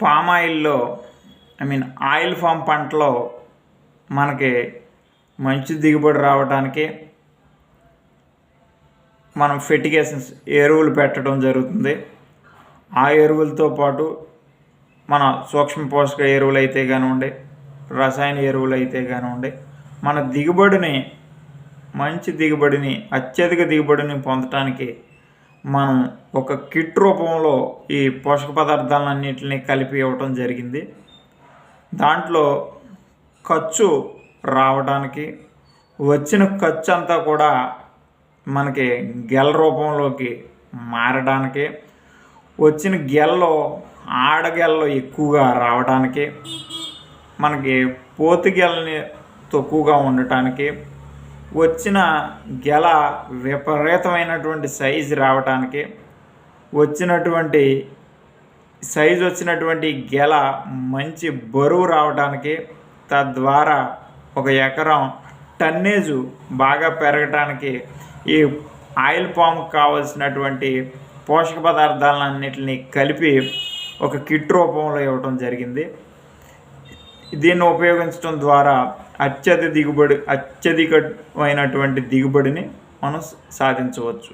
Palm ఆయిల్లో I mean oil palm పంటలో మనకి మంచి దిగుబడి రావడానికి మనం ఫెటికేషన్స్ ఎరువులు పెట్టడం జరుగుతుంది. ఆ ఎరువులతో పాటు మన సూక్ష్మ పోషక ఎరువులు అయితే కానివ్వండి రసాయన ఎరువులు అయితే కానివ్వండి మన దిగుబడిని మంచి దిగుబడిని అత్యధిక దిగుబడిని పొందటానికి మనం ఒక కిట్ రూపంలో ఈ పోషక పదార్థాలన్నింటినీ కలిపి ఇవ్వటం జరిగింది. దాంట్లో ఖర్చు రావడానికి వచ్చిన ఖర్చు అంతా కూడా మనకి గెల రూపంలోకి మారడానికి వచ్చిన గెల్లో ఆడగెల్లో ఎక్కువగా రావడానికి మనకి పోతు గెలని తక్కువగా ఉండటానికి వచ్చిన గెల విపరీతమైనటువంటి సైజు రావటానికి వచ్చినటువంటి సైజు వచ్చినటువంటి గెల మంచి బరువు రావడానికి తద్వారా ఒక ఎకరం టన్నేజు బాగా పెరగటానికి ఈ ఆయిల్ పామ్కి కావలసినటువంటి పోషక పదార్థాలన్నింటినీ కలిపి ఒక కిట్ రూపంలో ఇవ్వటం జరిగింది. దీన్ని ఉపయోగించడం ద్వారా అత్యధిక దిగుబడి అత్యధికమైనటువంటి దిగుబడిని మనం సాధించవచ్చు.